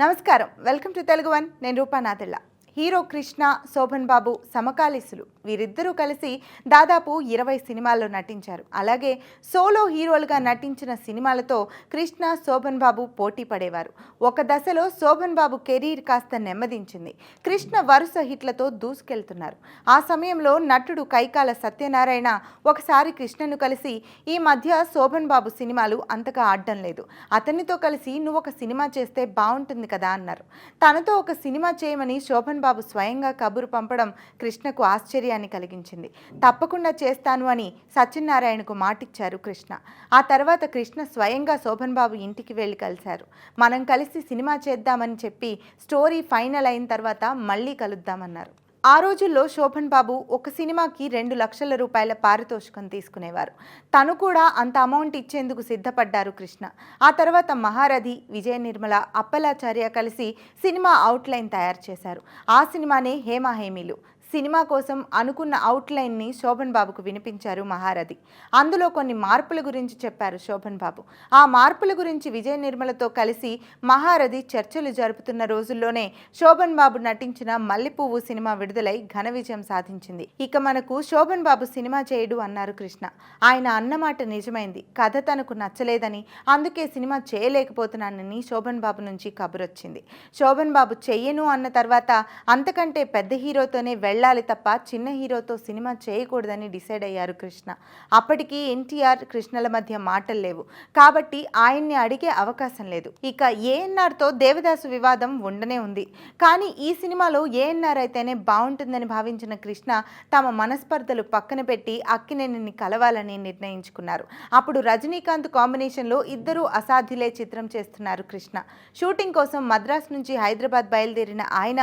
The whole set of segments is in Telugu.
నమస్కారం. Welcome to Telugu One. నేను రూపా నాదెళ్ళ హీరో కృష్ణ శోభన్ బాబు సమకాలీసులు. వీరిద్దరూ కలిసి దాదాపు ఇరవై సినిమాల్లో నటించారు. అలాగే సోలో హీరోలుగా నటించిన సినిమాలతో కృష్ణ శోభన్ బాబు పోటీ పడేవారు. ఒక దశలో శోభన్ బాబు కెరీర్ కాస్త నెమ్మదించింది. కృష్ణ వరుస హిట్లతో దూసుకెళ్తున్నారు. ఆ సమయంలో నటుడు కైకాల సత్యనారాయణ ఒకసారి కృష్ణను కలిసి ఈ మధ్య శోభన్ బాబు సినిమాలు అంతగా ఆడడం లేదు. అతనితో కలిసి నువ్వు ఒక సినిమా చేస్తే బాగుంటుంది కదా అన్నారు. తనతో ఒక సినిమా చేయమని శోభన్ బాబు స్వయంగా కబురు పంపడం కృష్ణకు ఆశ్చర్యాన్ని కలిగించింది. తప్పకుండా చేస్తాను అని సత్యనారాయణకు మాటిచ్చారు కృష్ణ. ఆ తర్వాత కృష్ణ స్వయంగా శోభన్ బాబు ఇంటికి వెళ్ళి కలిశారు. మనం కలిసి సినిమా చేద్దామని చెప్పి స్టోరీ ఫైనల్ అయిన తర్వాత మళ్ళీ కలుద్దామన్నారు. ఆ రోజుల్లో శోభన్ బాబు ఒక సినిమాకి రెండు లక్షల రూపాయల పారితోషికం తీసుకునేవారు. తను కూడా అంత అమౌంట్ ఇచ్చేందుకు సిద్ధపడ్డారు కృష్ణ. ఆ తర్వాత మహారథి విజయ నిర్మల అప్పలాచార్య కలిసి సినిమా అవుట్లైన్ తయారు చేశారు. ఆ సినిమానే హేమ హేమీలు. సినిమా కోసం అనుకున్న అవుట్లైన్ని శోభన్ బాబుకు వినిపించారు మహారథి. అందులో కొన్ని మార్పుల గురించి చెప్పారు శోభన్ బాబు. ఆ మార్పుల గురించి విజయ నిర్మలతో కలిసి మహారథి చర్చలు జరుపుతున్న రోజుల్లోనే శోభన్ బాబు నటించిన మల్లెపువ్వు సినిమా విడుదలై ఘన విజయం సాధించింది. ఇక మనకు శోభన్ బాబు సినిమా చేయడు అన్నారు కృష్ణ. ఆయన అన్నమాట నిజమైంది. కథ తనకు నచ్చలేదని అందుకే సినిమా చేయలేకపోతున్నానని శోభన్ బాబు నుంచి కబురొచ్చింది. శోభన్ బాబు చెయ్యను అన్న తర్వాత అంతకంటే పెద్ద హీరోతోనే వెళ్ళ వెళ్ళాలి తప్ప చిన్న హీరోతో సినిమా చేయకూడదని డిసైడ్ అయ్యారు కృష్ణ. అప్పటికి ఎన్టీఆర్ కృష్ణల మధ్య మాటలు లేవు. కాబట్టి ఆయన్ని అడిగే అవకాశం లేదు. ఇక ఏఎన్ఆర్తో దేవదాసు వివాదం ఉండనే ఉంది. కానీ ఈ సినిమాలో ఏఎన్ఆర్ అయితేనే బాగుంటుందని భావించిన కృష్ణ తమ మనస్పర్ధలు పక్కన పెట్టి అక్కినేనిని కలవాలని నిర్ణయించుకున్నారు. అప్పుడు రజనీకాంత్ కాంబినేషన్లో ఇద్దరూ అసాధ్యులే చిత్రం చేస్తున్నారు కృష్ణ. షూటింగ్ కోసం మద్రాస్ నుంచి హైదరాబాద్ బయలుదేరిన ఆయన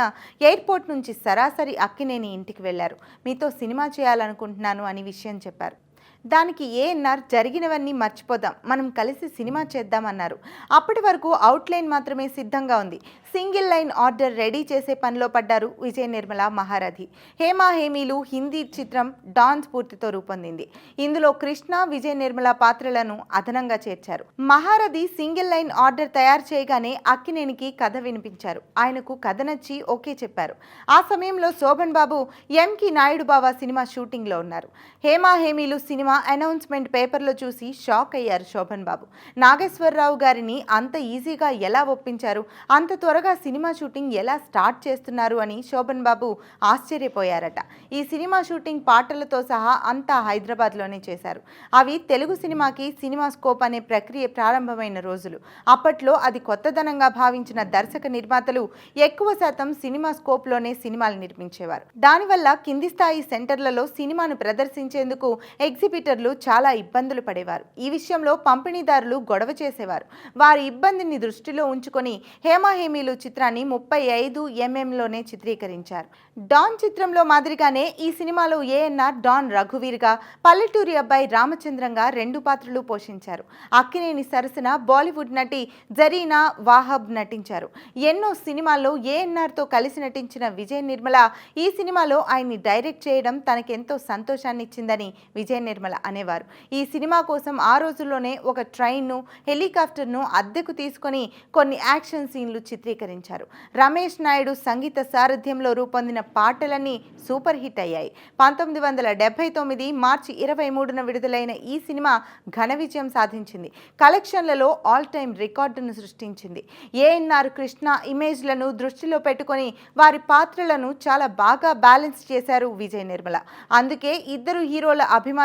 ఎయిర్పోర్ట్ నుంచి సరాసరి అక్కినేని ఇంటికి వెళ్ళారు మీతో సినిమా చేయాలనుకుంటున్నాను అని విషయం చెప్పారు. దానికి ఏఎన్ఆర్ జరిగినవన్నీ మర్చిపోదాం. మనం కలిసి సినిమా చేద్దామన్నారు. అప్పటి వరకు అవుట్లైన్ మాత్రమే సిద్ధంగా ఉంది. సింగిల్ లైన్ ఆర్డర్ రెడీ చేసే పనిలో పడ్డారు విజయ నిర్మల మహారథి. హేమా హేమీలు హిందీ చిత్రం డాన్ పూర్తితో రూపొందింది. ఇందులో కృష్ణ విజయ నిర్మల పాత్రలను అదనంగా చేర్చారు. మహారథి సింగిల్ లైన్ ఆర్డర్ తయారు చేయగానే అక్కినేనికి కథ వినిపించారు. ఆయనకు కథ నచ్చి ఓకే చెప్పారు. ఆ సమయంలో శోభన్ బాబు ఎంకి నాయుడు బాబా సినిమా షూటింగ్లో ఉన్నారు. హేమా హేమీలు సినిమా అనౌన్స్మెంట్ పేపర్లో చూసి షాక్ అయ్యారు శోభన్ బాబు. నాగేశ్వరరావు గారిని అంత ఈజీగా ఎలా ఒప్పించారు? అంత త్వరగా సినిమా షూటింగ్ ఎలా స్టార్ట్ చేస్తున్నారు అని శోభన్ బాబు ఆశ్చర్యపోయారట. ఈ సినిమా షూటింగ్ పాటలతో సహా అంతా హైదరాబాద్లోనే చేశారు. అవి తెలుగు సినిమాకి సినిమా స్కోప్ అనే ప్రక్రియ ప్రారంభమైన రోజులు. అప్పట్లో అది కొత్తదనంగా భావించిన దర్శక నిర్మాతలు ఎక్కువ శాతం సినిమా స్కోప్లోనే సినిమాలు నిర్మించేవారు. దానివల్ల కింది స్థాయి సెంటర్లలో సినిమాను ప్రదర్శించేందుకు ఎగ్జిబిటర్లు చాలా ఇబ్బందులు పడేవారు. ఈ విషయంలో పంపిణీదారులు గొడవ చేసేవారు. వారి ఇబ్బందిని దృష్టిలో ఉంచుకొని హేమాహేమీలు చిత్రాన్ని ముప్పై ఐదు ఎంఎంలోనే చిత్రీకరించారు. డాన్ చిత్రంలో మాదిరిగానే ఈ సినిమాలో ఏఎన్ఆర్ డాన్ రఘువీర్గా పల్లెటూరి అబ్బాయి రామచంద్రంగా రెండు పాత్రలు పోషించారు. అక్కినేని సరసన బాలీవుడ్ నటి జరీనా వాహబ్ నటించారు. ఎన్నో సినిమాల్లో ఏఎన్ఆర్తో కలిసి నటించిన విజయ్ నిర్మల ఈ సినిమాలో ఆయన్ని డైరెక్ట్ చేయడం తనకెంతో సంతోషాన్నిచ్చిందని విజయ నిర్మల అనేవారు. ఈ సినిమా కోసం ఆ రోజుల్లోనే ఒక ట్రైన్ను హెలికాప్టర్ను అద్దెకు తీసుకొని కొన్ని యాక్షన్ సీన్లు చిత్రీకరించారు. రమేష్ నాయుడు సంగీత సారథ్యంలో రూపొందిన పాటలన్నీ సూపర్ హిట్ అయ్యాయి. పంతొమ్మిది వందల డెబ్బై తొమ్మిది మార్చి ఇరవై మూడున విడుదలైన ఈ సినిమా ఘన విజయం సాధించింది. కలెక్షన్లలో ఆల్ టైమ్ రికార్డును సృష్టించింది. ఏఎన్ఆర్ కృష్ణ ఇమేజ్లను దృష్టిలో పెట్టుకొని వారి పాత్రలను చాలా బాగా బ్యాలెన్స్ చేశారు విజయ్ నిర్మల. అందుకే ఇద్దరు హీరోల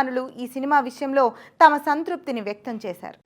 అభిమానులు ఈ సినిమా విషయంలో తమ సంతృప్తిని వ్యక్తం చేశారు.